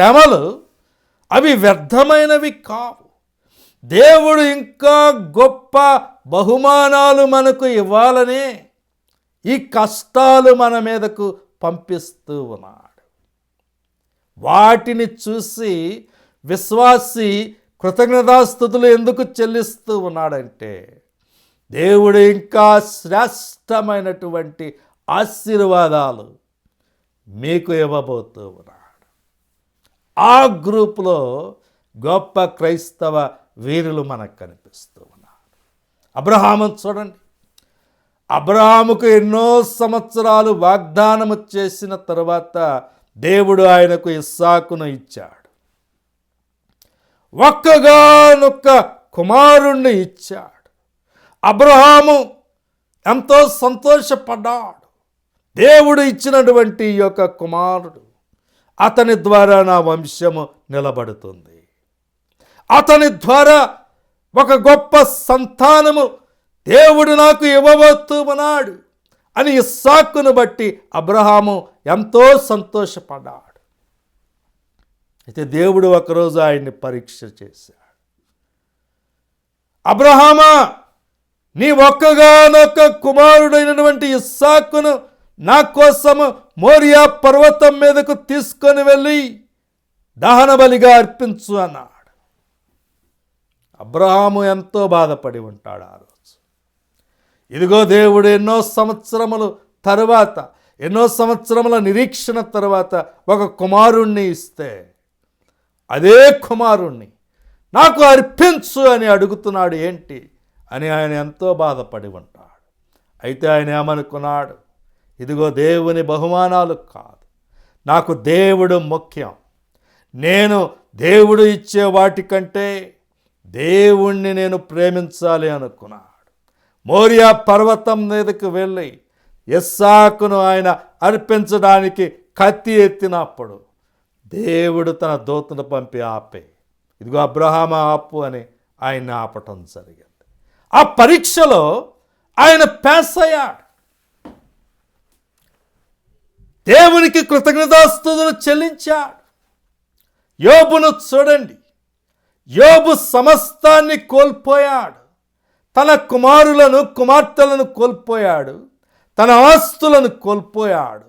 శ్రమలు అవి వ్యర్థమైనవి కావు. దేవుడు ఇంకా గొప్ప బహుమానాలు మనకు ఇవ్వాలనే ఈ కష్టాలు మన మీదకు పంపిస్తూ ఉన్నాడు. వాటిని చూసి విశ్వాసి కృతజ్ఞతాస్థుతులు ఎందుకు చెల్లిస్తూ ఉన్నాడంటే దేవుడు ఇంకా శ్రేష్టమైనటువంటి ఆశీర్వాదాలు మీకు ఇవ్వబోతూ ఉన్నాడు. ఆ గ్రూపులో గొప్ప క్రైస్తవ వీరులు మనకు కనిపిస్తూ ఉన్నారు. అబ్రహాము చూడండి. అబ్రహాముకు ఎన్నో సంవత్సరాలు వాగ్దానము చేసిన తర్వాత దేవుడు ఆయనకు ఇస్సాకును ఇచ్చాడు. ఒక్కగానొక్క కుమారుణ్ణి ఇచ్చాడు. అబ్రహాము ఎంతో సంతోషపడ్డాడు. దేవుడు ఇచ్చినటువంటి యొక్క కుమారుడు అతని ద్వారా నా వంశము నిలబడుతుంది. అతని ద్వారా ఒక గొప్ప సంతానము దేవుడు నాకు ఇవ్వబోతూ అన్నాడు అని ఇస్సాకును బట్టి అబ్రహాము ఎంతో సంతోషపడ్డాడు. అయితే దేవుడు ఒకరోజు ఆయన్ని పరీక్ష చేశాడు. అబ్రహామా నీ ఒక్కగానొక్క కుమారుడైనటువంటి ఇస్సాకును నా కోసము మోరియా పర్వతం మీదకు తీసుకొని వెళ్ళి దహనబలిగా అర్పించు అన్నాడు. అబ్రహాము ఎంతో బాధపడి ఉంటాడు ఆ రోజు. ఇదిగో దేవుడు ఎన్నో సంవత్సరములు తరువాత ఎన్నో సంవత్సరముల నిరీక్షణ తర్వాత ఒక కుమారుణ్ణి ఇస్తే అదే కుమారుణ్ణి నాకు అర్పించు అని అడుగుతున్నాడు ఏంటి అని ఆయన ఎంతో బాధపడి ఉంటాడు. అయితే ఆయన ఏమనుకున్నాడు? ఇదిగో దేవుని బహుమానాలు కాదు. నాకు దేవుడు ముఖ్యం. నేను దేవుడు ఇచ్చే వాటికంటే దేవుణ్ణి నేను ప్రేమించాలి అనుకున్నాడు. మోరియా పర్వతం మీదకు వెళ్ళి ఇస్సాకును ఆయన అర్పించడానికి కత్తి ఎత్తినప్పుడు దేవుడు తన దూతను పంపి ఆపే. ఇదిగో అబ్రహామ ఆపు అని ఆయన ఆపటం జరిగింది. ఆ పరీక్షలో ఆయన పాస్ అయ్యాడు. దేవునికి కృతజ్ఞతాస్తుతులు చెల్లించాడు. యోబును చూడండి. యోబు సమస్తాన్ని కోల్పోయాడు. తన కుమారులను కుమార్తెలను కోల్పోయాడు. తన ఆస్తులను కోల్పోయాడు.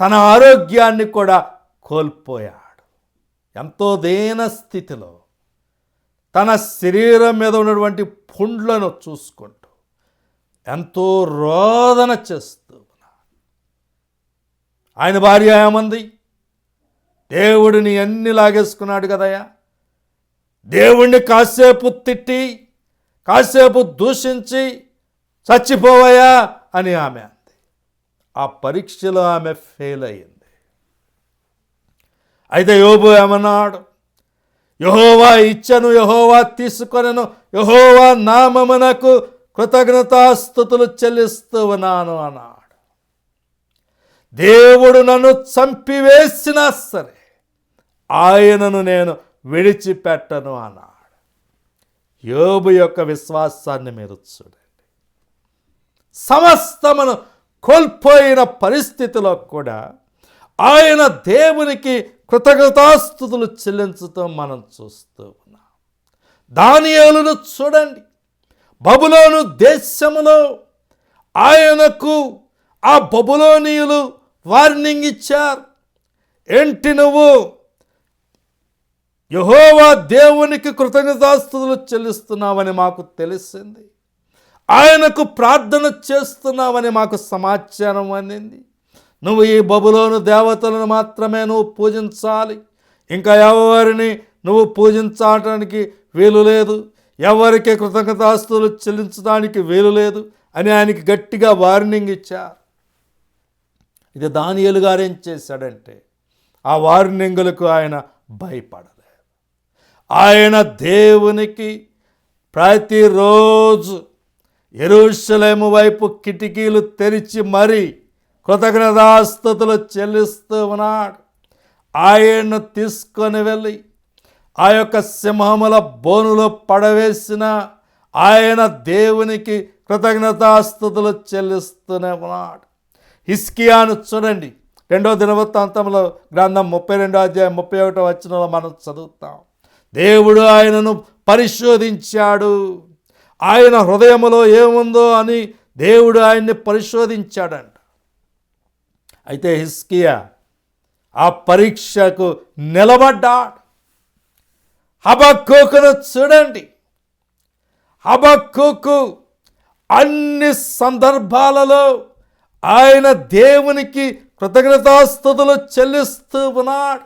తన ఆరోగ్యాన్ని కూడా కోల్పోయాడు. ఎంతో దేన స్థితిలో తన శరీరం మీద ఉన్నటువంటి పుండ్లను చూసుకుంటూ ఎంతో రోదన చేస్తూ ఆయన భార్య ఏమంది? దేవుడిని అన్ని లాగేసుకున్నాడు కదయ్యా. దేవుణ్ణి కాసేపు తిట్టి కాసేపు దూషించి చచ్చిపోవయా అని ఆమె అంది. ఆ పరీక్షలో ఆమె ఫెయిల్ అయ్యింది. అయితే యోబు ఏమన్నాడు? యహోవా ఇచ్చను యహోవా తీసుకొనను యహోవా నామమునకు కృతజ్ఞతాస్థుతులు చెల్లిస్తూ ఉన్నాను అన్నాడు. దేవుడు నన్ను చంపివేసినా సరే ఆయనను నేను విడిచిపెట్టను అన్నాడు. యోబు యొక్క విశ్వాసాన్ని మీరు చూడండి. సమస్తమును కోల్పోయిన పరిస్థితిలో కూడా ఆయన దేవునికి కృతజ్ఞతాస్థుతులు చెల్లించటం మనం చూస్తూ ఉన్నాం. దానియాలను చూడండి. బబులోను దేశములో ఆయనకు ఆ బబులోనియులు వార్నింగ్ ఇచ్చారు. ఏంటి నువ్వు? యహోవా దేవునికి కృతజ్ఞతాస్తుతులు చెల్లిస్తున్నావని మాకు తెలిసింది. ఆయనకు ప్రార్థన చేస్తున్నావని మాకు సమాచారం అందింది. నువ్వు ఈ బబులోను దేవతలను మాత్రమే నువ్వు పూజించాలి. ఇంకా ఎవరిని నువ్వు పూజించడానికి వీలు లేదు. ఎవరికి కృతజ్ఞతాస్తులు చెల్లించడానికి వీలు లేదు అని ఆయనకి గట్టిగా వార్నింగ్ ఇచ్చారు. ఇది దానియలు గారు ఏం చేశాడంటే ఆ వార్నింగులకు ఆయన భయపడలేదు. ఆయన దేవునికి ప్రతిరోజు ఎరుషలేము వైపు కిటికీలు తెరిచి మరీ కృతజ్ఞతాస్థుతులు చెల్లిస్తూ ఉన్నాడు. ఆయన్ను తీసుకొని వెళ్ళి ఆ యొక్క సింహముల బోనులో పడవేసిన ఆయన దేవునికి కృతజ్ఞతాస్థుతులు చెల్లిస్తూనే ఉన్నాడు. హిస్కియాను చూడండి. రెండో దినవృత్తాంతంలో గ్రంథం ముప్పై రెండో అధ్యాయం ముప్పై ఒకటో వచ్చినలో మనం చదువుతాం. దేవుడు ఆయనను పరిశోధించాడు. ఆయన హృదయములో ఏముందో అని దేవుడు ఆయన్ని పరిశోధించాడంట. అయితే హిస్కియా ఆ పరీక్షకు నిలబడ్డాడు. హబక్కును చూడండి. హబక్కుకు అన్ని సందర్భాలలో ఆయన దేవునికి కృతజ్ఞతాస్థుతులు చెల్లిస్తూ ఉన్నాడు.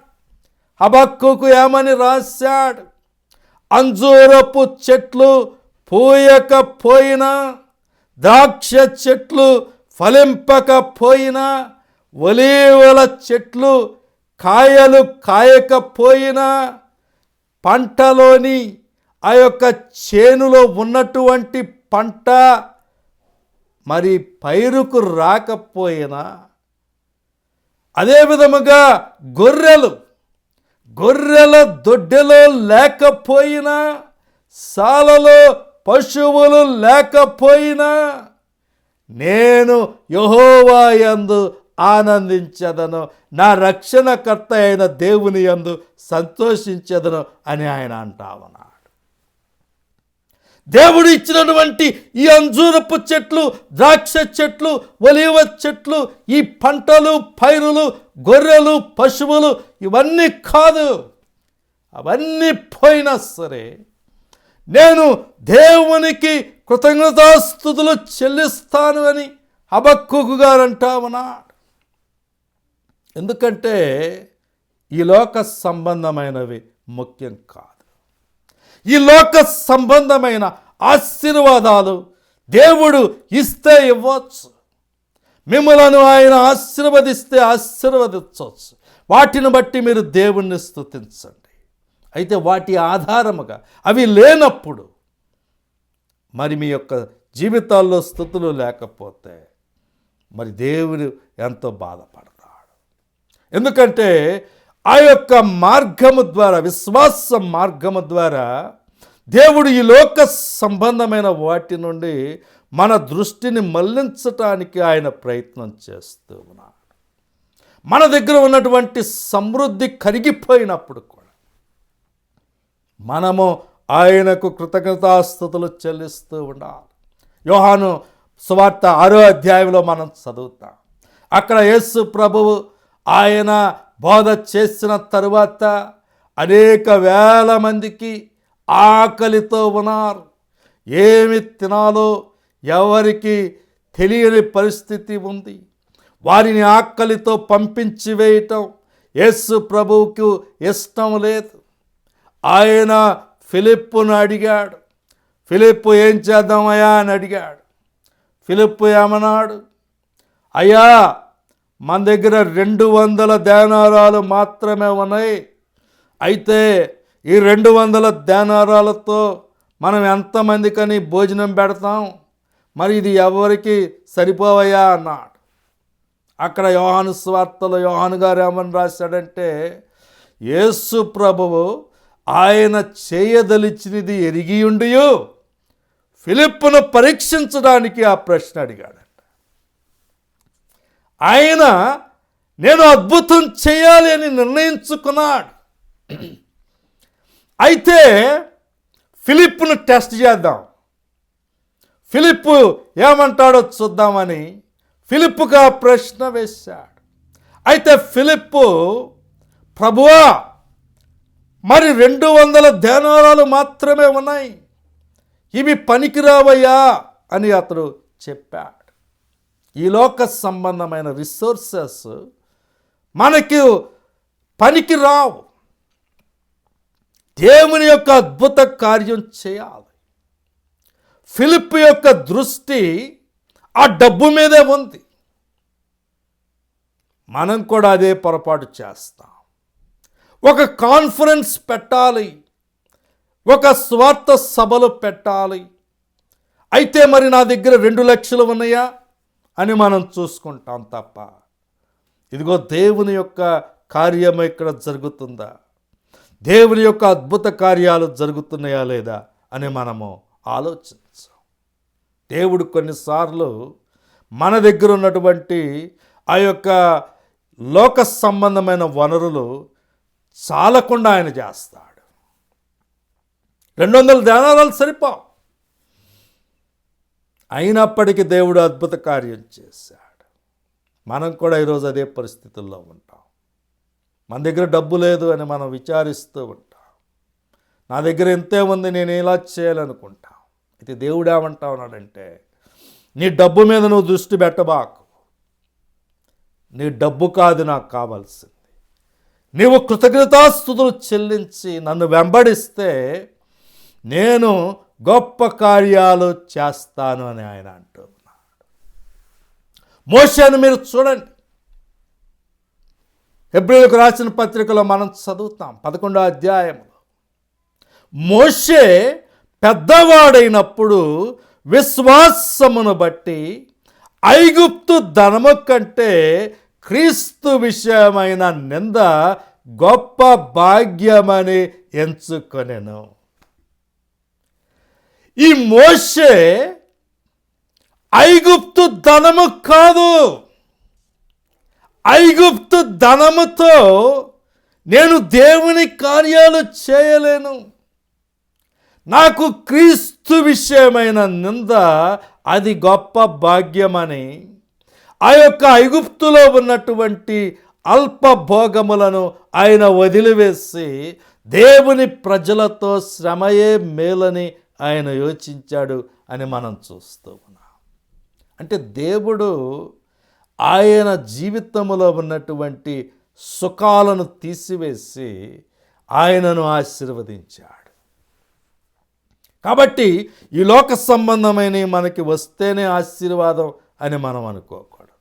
హబక్కుకు ఏమని రాశాడు? అంజూరపు చెట్లు పూయకపోయినా ద్రాక్ష చెట్లు ఫలింపకపోయినా ఒలీవల చెట్లు కాయలు కాయకపోయినా పంటలోని ఆ యొక్క చేనులో ఉన్నటువంటి పంట మరి పైరుకు రాకపోయినా అదే విధముగా గొర్రెలు గొర్రెల దొడ్డెలో లేకపోయినా సాలలో పశువులు లేకపోయినా నేను యహోవా యందు ఆనందించదను నా రక్షణకర్త అయిన దేవుని యందు సంతోషించదను అని ఆయన అంటావునా దేవుడు ఇచ్చినటువంటి ఈ అంజూరపు చెట్లు ద్రాక్ష చెట్లు ఒలివ చెట్లు ఈ పంటలు పైరులు గొర్రెలు పశువులు ఇవన్నీ కాదు. అవన్నీ పోయినా సరే నేను దేవునికి కృతజ్ఞతాస్థుతులు చెల్లిస్తాను అని హబక్కుకు గారు అంటా ఎందుకంటే ఈ లోక సంబంధమైనవి ముఖ్యం కాదు. ఈ లోక సంబంధమైన ఆశీర్వాదాలు దేవుడు ఇస్తే ఇవ్వచ్చు. మిమ్మలను ఆయన ఆశీర్వదిస్తే ఆశీర్వదించవచ్చు. వాటిని బట్టి మీరు దేవుణ్ణి స్థుతించండి అయితే వాటి ఆధారముగా అవి లేనప్పుడు మరి మీ యొక్క జీవితాల్లో స్థుతులు లేకపోతే మరి దేవుడు ఎంతో బాధపడతాడు. ఎందుకంటే ఆ యొక్క మార్గము ద్వారా విశ్వాస మార్గము ద్వారా దేవుడు ఈ లోక సంబంధమైన వాటి నుండి మన దృష్టిని మళ్ళించటానికి ఆయన ప్రయత్నం చేస్తూ ఉన్నాడు. మన దగ్గర ఉన్నటువంటి సమృద్ధి కరిగిపోయినప్పుడు కూడా మనము ఆయనకు కృతజ్ఞతాస్థుతులు చెల్లిస్తూ ఉండాలి. యోహాను సువార్త ఆరో అధ్యాయంలో మనం చదువుతాం. అక్కడ యేసు ప్రభువు ఆయన బోధ చేసిన తరువాత అనేక వేల మందికి ఆకలితో ఉన్నారు. ఏమి తినాలో ఎవరికి తెలియని పరిస్థితి ఉంది. వారిని ఆకలితో పంపించి వేయటం యేసు ప్రభువుకు ఇష్టం లేదు. ఆయన ఫిలిప్పును అడిగాడు. ఫిలిప్పు ఏం చేద్దామయ్యా అని అడిగాడు. ఫిలిప్పు ఏమన్నాడు? అయ్యా మన దగ్గర రెండు వందల దేనారాలు మాత్రమే ఉన్నాయి. అయితే ఈ రెండు వందల దేనారాలతో మనం ఎంతమందికని భోజనం పెడతాం? మరి ఇది ఎవరికి సరిపోవయ్యా అన్నాడు. అక్కడ యోహాను స్వార్తలో యోహాను గారు ఏమని రాశాడంటే యేసు ప్రభువు ఆయన చేయదలిచినది ఎరిగి ఉండియు. ఫిలిప్పును పరీక్షించడానికి ఆ ప్రశ్న అడిగాడు. ఆయన నేను అద్భుతం చేయాలి అని నిర్ణయించుకున్నాడు. అయితే ఫిలిప్ను టెస్ట్ చేద్దాం. ఫిలిప్పు ఏమంటాడో చూద్దామని ఫిలిప్పుగా ప్రశ్న వేశాడు. అయితే ఫిలిప్పు ప్రభువా మరి రెండు వందల ధ్యానాలు మాత్రమే ఉన్నాయి. ఇవి పనికిరావయ్యా అని అతడు చెప్పాడు. ఈ లోక సంబంధమైన రిసోర్సెస్ మనకి పనికి రావు. దేవుని యొక్క అద్భుత కార్యం చేయాలి. ఫిలిప్ యొక్క దృష్టి ఆ డబ్బు మీదే ఉంది. మనం కూడా అదే పొరపాటు చేస్తాం. ఒక కాన్ఫరెన్స్ పెట్టాలి. ఒక స్వార్థ సభలు పెట్టాలి. అయితే మరి నా దగ్గర రెండు లక్షలు ఉన్నాయా? అని మనం చూసుకుంటాం తప్ప. ఇదిగో దేవుని యొక్క కార్యం ఇక్కడ జరుగుతుందా? దేవుని యొక్క అద్భుత కార్యాలు జరుగుతున్నాయా లేదా అని మనము ఆలోచించాం. దేవుడు కొన్నిసార్లు మన దగ్గర ఉన్నటువంటి ఆ యొక్క లోక సంబంధమైన వనరులు చాలకుండా ఆయన చేస్తాడు. రెండు వందల ధ్యానాలు సరిపోవు. అయినప్పటికీ దేవుడు అద్భుత కార్యం చేశాడు. మనం కూడా ఈరోజు అదే పరిస్థితుల్లో ఉంటాం. మన దగ్గర డబ్బు లేదు అని మనం విచారిస్తూ ఉంటాం. నా దగ్గర ఎంతే ఉంది నేను ఇలా చేయాలనుకుంటాం? అయితే దేవుడు ఏమంటా ఉన్నాడంటే నీ డబ్బు మీద నువ్వు దృష్టి పెట్టబాకు. నీ డబ్బు కాదు నాకు కావాల్సింది. నీవు కృతజ్ఞతాస్థుతులు చెల్లించి నన్ను వెంబడిస్తే నేను గొప్ప కార్యాలు చేస్తాను అని ఆయన అంటూ ఉన్నాడు మోషాను మీరు చూడండి. హెబ్రిలకు రాసిన పత్రికలో మనం చదువుతాం పదకొండో అధ్యాయంలో మోషే పెద్దవాడైనప్పుడు విశ్వాసమును బట్టి ఐగుప్తు ధనము కంటే క్రీస్తు విషయమైన నింద గొప్ప భాగ్యమని ఎంచుకొనెను. ఈ మోషే ఐగుప్తు ధనము కాదు. ఐగుప్తు ధనముతో నేను దేవుని కార్యాలు చేయలేను. నాకు క్రీస్తు విషయమైన నింద అది గొప్ప భాగ్యమని ఆ యొక్క ఐగుప్తులో ఉన్నటువంటి అల్ప భోగములను ఆయన వదిలివేసి దేవుని ప్రజలతో శ్రమయే మేలని ఆయన యోచించాడు అని మనం చూస్తూ ఉన్నాం అంటే దేవుడు ఆయన జీవితంలో ఉన్నటువంటి సుఖాలను తీసివేసి ఆయనను ఆశీర్వదించాడు. కాబట్టి ఈ లోక సంబంధమైన మనకి వస్తేనే ఆశీర్వాదం అని మనం అనుకోకూడదు.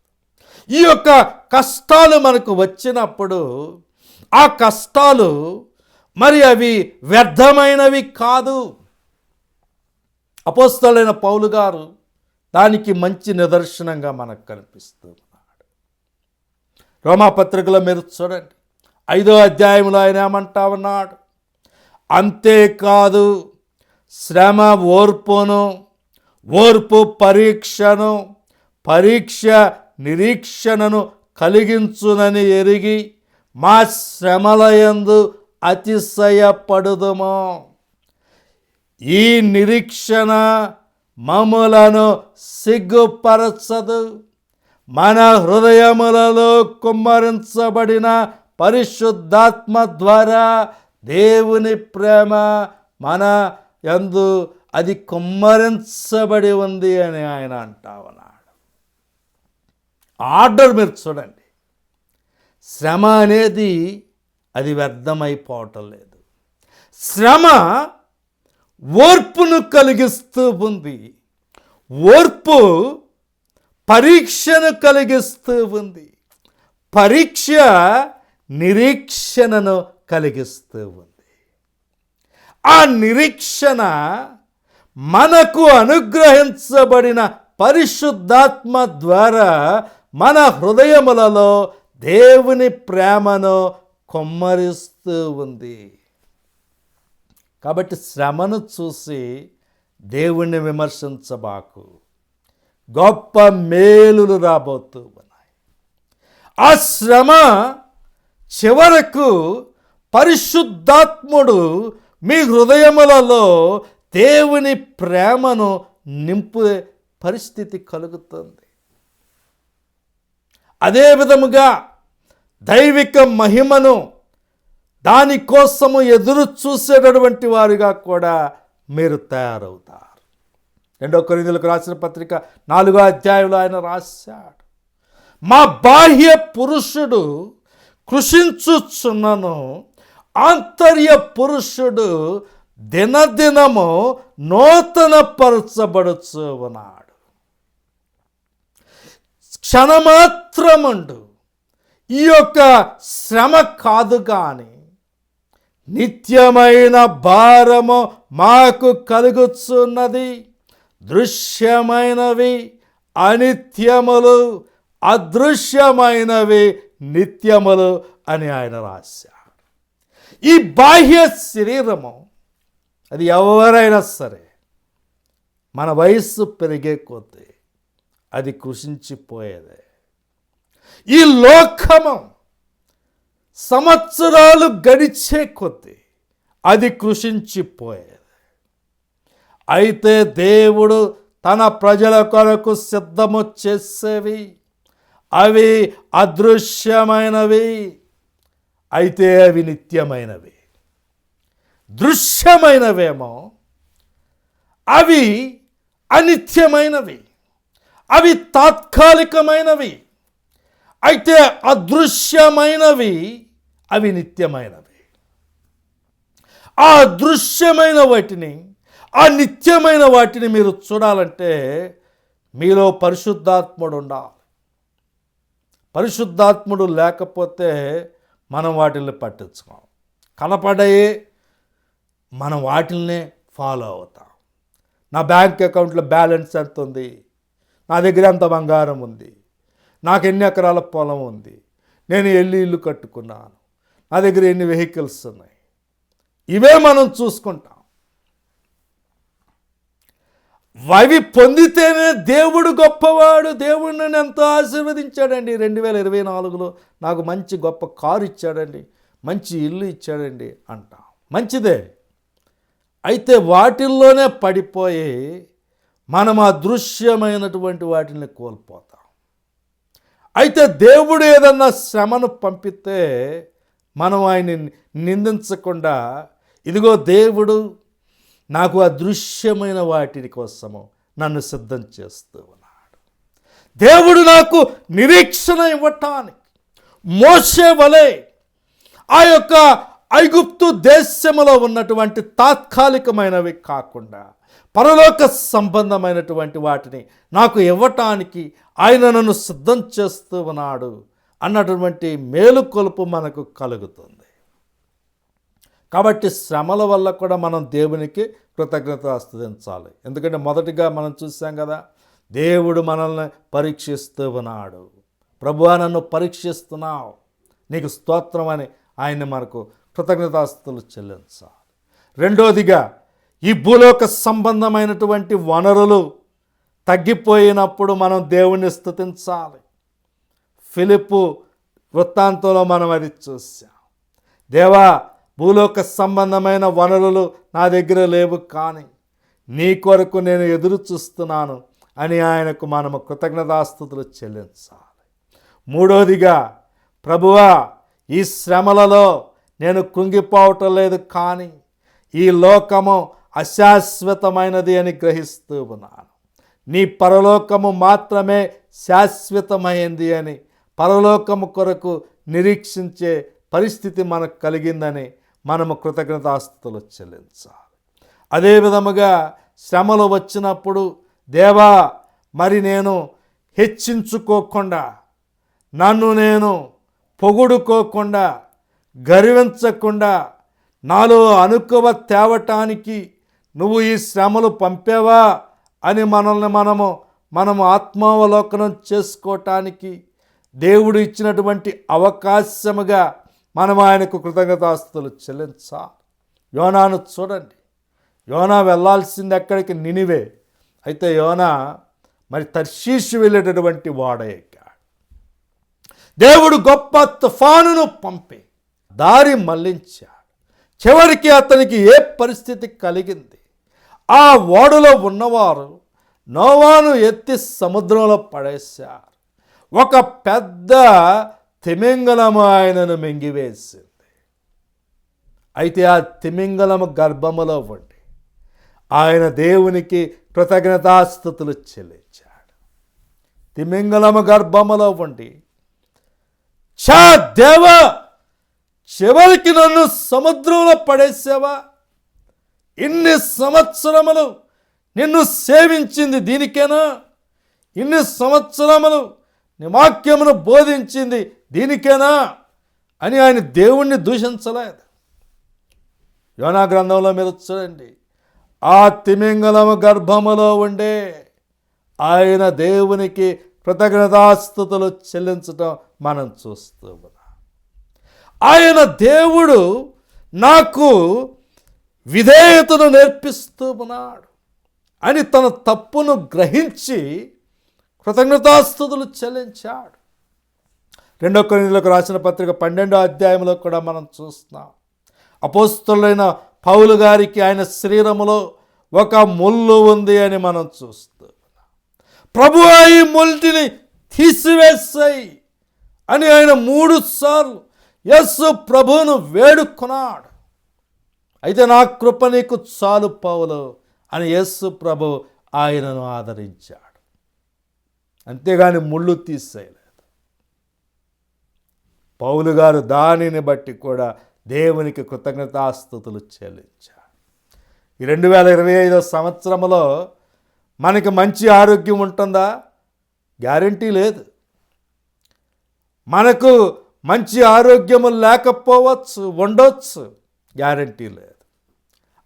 ఈ యొక్క కష్టాలు మనకు వచ్చినప్పుడు ఆ కష్టాలు మరి అవి వ్యర్థమైనవి కాదు. అపోస్తలైన పౌలు గారు దానికి మంచి నిదర్శనంగా మనకు కనిపిస్తూ ఉన్నాడు రోమాపత్రికలో మీరు చూడండి. ఐదో అధ్యాయంలో ఆయన ఏమంటా ఉన్నాడు? అంతేకాదు శ్రమ ఓర్పును ఓర్పు పరీక్షను పరీక్ష నిరీక్షణను కలిగించునని ఎరిగి మా శ్రమలయందు అతిశయపడుదుము. ఈ నిరీక్షణ మమ్మలను సిగ్గుపరచదు. మన హృదయములలో కుమ్మరించబడిన పరిశుద్ధాత్మ ద్వారా దేవుని ప్రేమ మన ఎందు అది కుమ్మరించబడి ఉంది అని ఆయన అంటా ఉన్నాడు. ఆర్డర్ మీరు చూడండి. శ్రమ అనేది అది వ్యర్థమైపోవటం లేదు. శ్రమ ఓర్పును కలిగిస్తూ ఉంది. ఓర్పు పరీక్షను కలిగిస్తూ ఉంది. పరీక్ష నిరీక్షణను కలిగిస్తూ ఉంది. ఆ నిరీక్షణ మనకు అనుగ్రహించబడిన పరిశుద్ధాత్మ ద్వారా మన హృదయములలో దేవుని ప్రేమను కొమ్మరిస్తూ ఉంది. కాబట్టి శ్రమను చూసి దేవుణ్ణి విమర్శించబాకు. గొప్ప మేలులు రాబోతూ ఉన్నాయి. ఆ శ్రమ చివరకు పరిశుద్ధాత్ముడు మీ హృదయములలో దేవుని ప్రేమను నింపే పరిస్థితి కలుగుతుంది. అదే విధముగా దైవిక మహిమను దానికోసము ఎదురు చూసేటటువంటి వారిగా కూడా మీరు తయారవుతారు. రెండో కొరిందులకు రాసిన పత్రిక నాలుగో అధ్యాయంలో ఆయన రాశాడు. మా బాహ్య పురుషుడు కృషించుచున్నను ఆంతర్య పురుషుడు దినదినము నూతన పరచబడుచు ఉన్నాడు క్షణమాత్రముండు ఈ యొక్క శ్రమ కాదు కానీ నిత్యమైన భారము మాకు కలుగుచున్నది. దృశ్యమైనవి అనిత్యములు అదృశ్యమైనవి నిత్యములు అని ఆయన రాశారు. ఈ బాహ్య శరీరము అది ఎవరైనా సరే మన వయస్సు పెరిగే కొద్దీ అది కృషించిపోయేదే. ఈ లోకము సంవత్సరాలు గడిచే కొద్దీ అది కృషించిపోయేది. అయితే దేవుడు తన ప్రజల కొరకు సిద్ధము చేసేవి. అవి అదృశ్యమైనవి. అయితే అవి నిత్యమైనవి. దృశ్యమైనవేమో. అవి అనిత్యమైనవి. అవి తాత్కాలికమైనవి. అయితే అదృశ్యమైనవి అవి నిత్యమైనవి. ఆ దృశ్యమైన వాటిని ఆ నిత్యమైన వాటిని మీరు చూడాలంటే మీలో పరిశుద్ధాత్ముడు ఉండాలి పరిశుద్ధాత్ముడు లేకపోతే మనం వాటిని పట్టించుకోం. కనపడే మనం వాటిల్నే ఫాలో అవుతాం. నా బ్యాంక్ అకౌంట్లో బ్యాలెన్స్ ఎంత ఉంది నా దగ్గర ఎంత బంగారం ఉంది? నాకు ఎన్ని ఎకరాల పొలం ఉంది? నేను ఎల్లి ఇల్లు కట్టుకున్నాను? నా దగ్గర ఎన్ని వెహికల్స్ ఉన్నాయి? ఇవే మనం చూసుకుంటాం. అవి పొందితేనే దేవుడు గొప్పవాడు. దేవుడు నన్ను ఎంతో ఆశీర్వదించాడండి. రెండు వేల ఇరవై నాలుగులో నాకు మంచి గొప్ప కారు ఇచ్చాడండి. మంచి ఇల్లు ఇచ్చాడండి అంటాం. మంచిదే. అయితే వాటిల్లోనే పడిపోయి మనం ఆ దృశ్యమైనటువంటి వాటిని కోల్పోతాం. అయితే దేవుడు ఏదన్నా శ్రమను పంపితే మనం ఆయన్ని నిందించకుండా ఇదిగో దేవుడు నాకు అదృశ్యమైన వాటిని కోసము నన్ను సిద్ధం చేస్తూ ఉన్నాడు. దేవుడు నాకు నిరీక్షణ ఇవ్వటానికి మోసే వలె ఆ యొక్క ఐగుప్తు దేశములో ఉన్నటువంటి తాత్కాలికమైనవి కాకుండా పరలోక సంబంధమైనటువంటి వాటిని నాకు ఇవ్వటానికి ఆయన నన్ను సిద్ధం చేస్తూ ఉన్నాడు. అన్నటువంటి మేలుకొలుపు మనకు కలుగుతుంది. కాబట్టి శ్రమల వల్ల కూడా మనం దేవునికి కృతజ్ఞత స్తుతించాలి ఎందుకంటే మొదటిగా మనం చూసాం కదా దేవుడు మనల్ని పరీక్షిస్తూ ఉన్నాడు. ప్రభువా నన్ను పరీక్షిస్తున్నావు. నీకు స్తోత్రం అని ఆయన్ని మనకు కృతజ్ఞతాస్తులు చెల్లించాలి. రెండోదిగా ఈ భూలోక సంబంధమైనటువంటి వనరులు తగ్గిపోయినప్పుడు మనం దేవుణ్ణి స్థుతించాలి. ఫిలిప్పు వృత్తాంతంలో మనం అది చూసాం. దేవా భూలోక సంబంధమైన వనరులు నా దగ్గర లేవు కానీ నీ కొరకు నేను ఎదురు చూస్తున్నాను అని ఆయనకు మనము కృతజ్ఞతాస్థుతులు చెల్లించాలి. మూడోదిగా ప్రభువా ఈ శ్రమలలో నేను కుంగిపోవటం లేదు కానీ ఈ లోకము అశాశ్వతమైనది అని గ్రహిస్తూ ఉన్నాను. నీ పరలోకము మాత్రమే శాశ్వతమైంది అని పరలోకము కొరకు నిరీక్షించే పరిస్థితి మనకు కలిగిందని మనము కృతజ్ఞతాస్తుతులు చెల్లించాలి. అదే విధముగా శ్రమలు వచ్చినప్పుడు దేవా మరి నేను హెచ్చించుకోకుండా నన్ను నేను పొగుడుకోకుండా గర్వించకుండా నాలో అనుకువ తేవటానికి నువ్వు ఈ శ్రమలు పంపావా? అని మనల్ని మనము మనము ఆత్మావలోకనం చేసుకోవటానికి దేవుడు ఇచ్చినటువంటి అవకాశముగా మనం ఆయనకు కృతజ్ఞతాస్తులు చెల్లించాలి. యోనాను చూడండి. యోనా వెళ్ళాల్సింది ఎక్కడికి? నినివే. అయితే యోనా మరి తర్శీషు వెళ్ళేటటువంటి వాడ దేవుడు గొప్ప తుఫానును పంపి దారి మళ్ళించాడు. చివరికి అతనికి ఏ పరిస్థితి కలిగింది? ఆ ఓడలో ఉన్నవారు నోవాను ఎత్తి సముద్రంలో పడేశారు. ఒక పెద్ద తిమింగలము ఆయనను మింగివేసింది. అయితే ఆ తిమింగలము గర్భములో ఉండి ఆయన దేవునికి కృతజ్ఞతాస్థుతులు చెల్లించాడు. తిమింగలము గర్భములో ఉండి చా దేవ చివరికి నన్ను సముద్రంలో పడేసావా? ఇన్ని సంవత్సరములు నిన్ను సేవించింది దీనికేనా? ఇన్ని సంవత్సరములు నిమాక్యమును బోధించింది దీనికేనా అని ఆయన దేవుణ్ణి దూషించలేదు. యోనా గ్రంథంలో మీరు చూడండి. ఆ తిమింగలము గర్భములో ఉండే ఆయన దేవునికి కృతజ్ఞతాస్థుతులు చెల్లించటం మనం చూస్తూ ఉన్నాం. ఆయన దేవుడు నాకు విధేయతను నేర్పిస్తూ ఉన్నాడు అని తన తప్పును గ్రహించి కృతజ్ఞతాస్థుతులు చెల్లించాడు. రెండో కొరింథీయులకు రాసిన పత్రిక పన్నెండో అధ్యాయంలో కూడా మనం చూస్తున్నాం. అపోస్తులైన పౌలు గారికి ఆయన శరీరములో ఒక ముళ్ళు ఉంది అని మనం చూస్తున్నాం. ప్రభు ఈ ముల్టిని తీసివేసాయి అని ఆయన మూడు సార్లు యస్సు ప్రభువును వేడుకున్నాడు. అయితే నా కృప నీకు చాలు పౌలు అని యస్సు ప్రభు ఆయనను ఆదరించాడు. అంతేగాని ముళ్ళు తీసేయలేదు. పౌలు గారు దానిని బట్టి కూడా దేవునికి కృతజ్ఞతాస్థుతులు చెల్లించారు. ఈ రెండు వేల ఇరవై ఐదో సంవత్సరంలో మనకి మంచి ఆరోగ్యం ఉంటుందా? గ్యారంటీ లేదు. మనకు మంచి ఆరోగ్యము లేకపోవచ్చు ఉండొచ్చు గ్యారంటీ లేదు.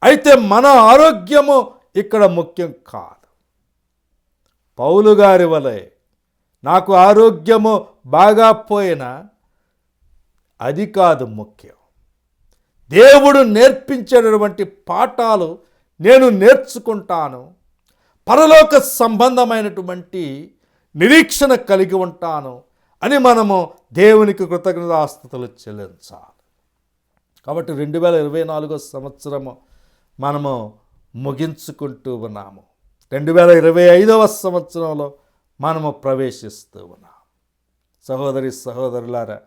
అయితే మన ఆరోగ్యము ఇక్కడ ముఖ్యం కాదు. పౌలు గారి వలె నాకు ఆరోగ్యము బాగా పోయినా అది కాదు ముఖ్యం. దేవుడు నేర్పించేటటువంటి పాఠాలు నేను నేర్చుకుంటాను. పరలోక సంబంధమైనటువంటి నిరీక్షణ కలిగి ఉంటాను అని మనము దేవునికి కృతజ్ఞతాస్థుతులు చెల్లించాలి. కాబట్టి రెండు వేల ఇరవై నాలుగో సంవత్సరము మనము ముగించుకుంటూ ఉన్నాము. రెండు వేల ఇరవై ఐదవ సంవత్సరంలో మనము ప్రవేశిస్తూ ఉన్నాం. సహోదరి సహోదరులారా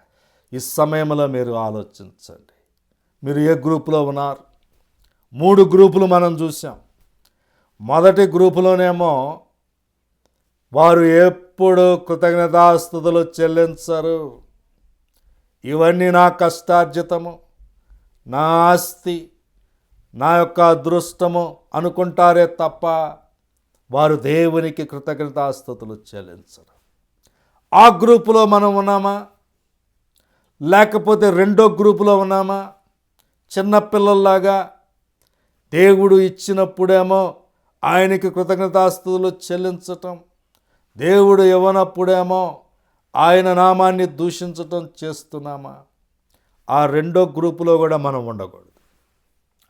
ఈ సమయంలో మీరు ఆలోచించండి. మీరు ఏ గ్రూపులో ఉన్నారు? మూడు గ్రూపులు మనం చూసాం మొదటి గ్రూపులోనేమో వారు ఎప్పుడు కృతజ్ఞతాస్థుతులు చెల్లించరు. ఇవన్నీ నా కష్టార్జితము నా ఆస్తి నా యొక్క అదృష్టము అనుకుంటారే తప్ప వారు దేవునికి కృతజ్ఞతాస్థుతులు చెల్లించరు. ఆ గ్రూపులో మనం ఉన్నామా? లేకపోతే రెండో గ్రూపులో ఉన్నామా? చిన్నపిల్లల్లాగా దేవుడు ఇచ్చినప్పుడేమో ఆయనకి కృతజ్ఞతాస్తుతులు చెల్లించటం దేవుడు ఇవ్వనప్పుడేమో ఆయన నామాన్ని దూషించటం చేస్తున్నామా? ఆ రెండో గ్రూపులో కూడా మనం ఉండకూడదు.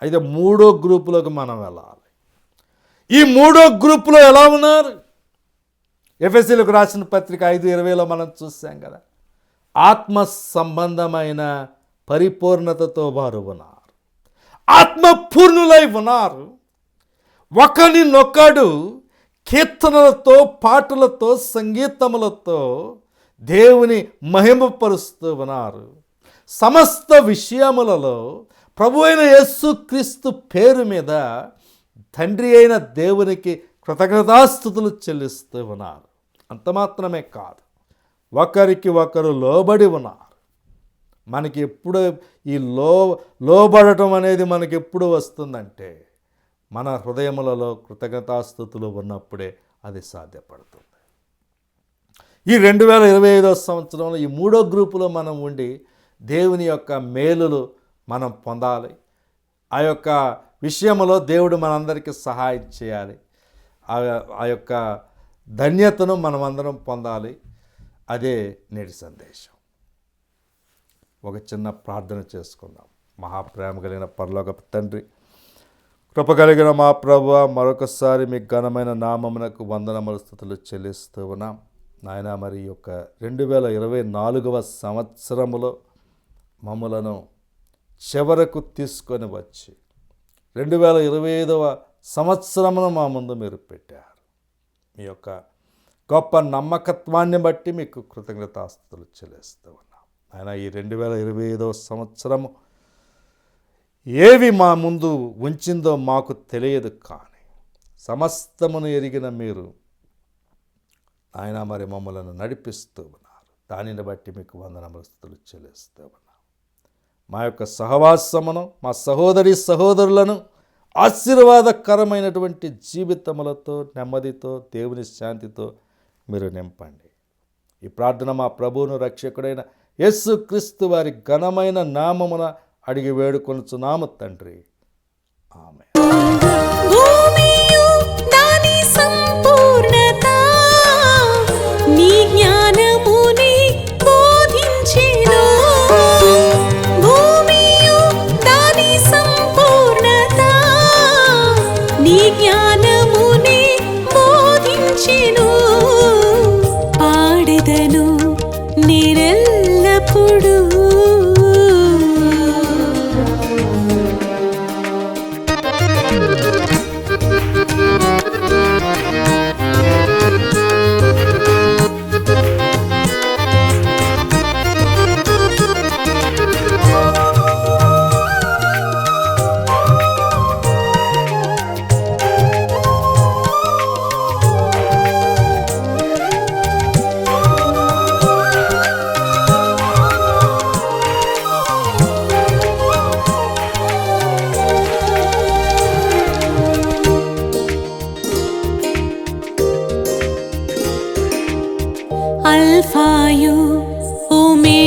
అయితే మూడో గ్రూపులోకి మనం వెళ్ళాలి. ఈ మూడో గ్రూపులో ఎలా ఉన్నారు? ఎఫ్ఎస్సీలకు రాసిన పత్రిక ఐదు ఇరవైలో మనం చూసాం కదా. ఆత్మ సంబంధమైన పరిపూర్ణతతో వారు ఉన్నారు. ఆత్మపూర్ణులై ఉన్నారు. ఒకరినొకడు కీర్తనలతో పాటలతో సంగీతములతో దేవుని మహిమపరుస్తూ ఉన్నారు. సమస్త విషయములలో ప్రభు అయిన యేసు క్రీస్తు పేరు మీద తండ్రి అయిన దేవునికి కృతజ్ఞతాస్థుతులు చెల్లిస్తూ ఉన్నారు. అంత మాత్రమే కాదు ఒకరికి ఒకరు లోబడి ఉన్నారు. మనకి ఎప్పుడు ఈ లో లోబడటం అనేది మనకి ఎప్పుడు వస్తుందంటే మన హృదయములలో కృతజ్ఞతాస్థుతులు ఉన్నప్పుడే అది సాధ్యపడుతుంది. ఈ రెండు వేల ఇరవై ఐదో సంవత్సరంలో ఈ మూడో గ్రూపులో మనం ఉండి దేవుని యొక్క మేలులు మనం పొందాలి. ఆ యొక్క విషయంలో దేవుడు మనందరికీ సహాయం చేయాలి. ఆ ఆ యొక్క ధన్యతను మనమందరం పొందాలి. అదే నేటి సందేశం. ఒక చిన్న ప్రార్థన చేసుకుందాం. మహాప్రేమ కలిగిన పరలోకపు తండ్రి కృప కలిగిన మా ప్రభు మరొకసారి మీ ఘనమైన నామమునకు వందనముల స్థుతులు చెల్లిస్తూ ఉన్నాం. నాయన మరి యొక్క రెండు వేల ఇరవై నాలుగవ సంవత్సరములో మమ్మలను చివరకు తీసుకొని వచ్చి రెండు వేల ఇరవై ఐదవ సంవత్సరమును మా ముందు మీరు పెట్టారు. మీ యొక్క గొప్ప నమ్మకత్వాన్ని బట్టి మీకు కృతజ్ఞతాస్తులు చెల్లిస్తూ ఉన్నాం. ఆయన ఈ రెండు వేల ఇరవై ఐదవ సంవత్సరము ఏవి మా ముందు ఉంచిందో మాకు తెలియదు కానీ సమస్తమును ఎరిగిన మీరు ఆయన మరి మమ్మలను నడిపిస్తూ ఉన్నారు. దానిని బట్టి మీకు వందనమస్తులు చెల్లిస్తూ ఉన్నాం. మా యొక్క సహవాసమును మా సహోదరి సహోదరులను ఆశీర్వాదకరమైనటువంటి జీవితములతో నెమ్మదితో దేవుని శాంతితో మీరు నింపండి. ఈ ప్రార్థన మా ప్రభువును రక్షకుడైన యేసు క్రీస్తు వారి ఘనమైన నామమున అడిగి వేడుకొనుచున్నాము తండ్రి. ఆమె Alfa y Omega.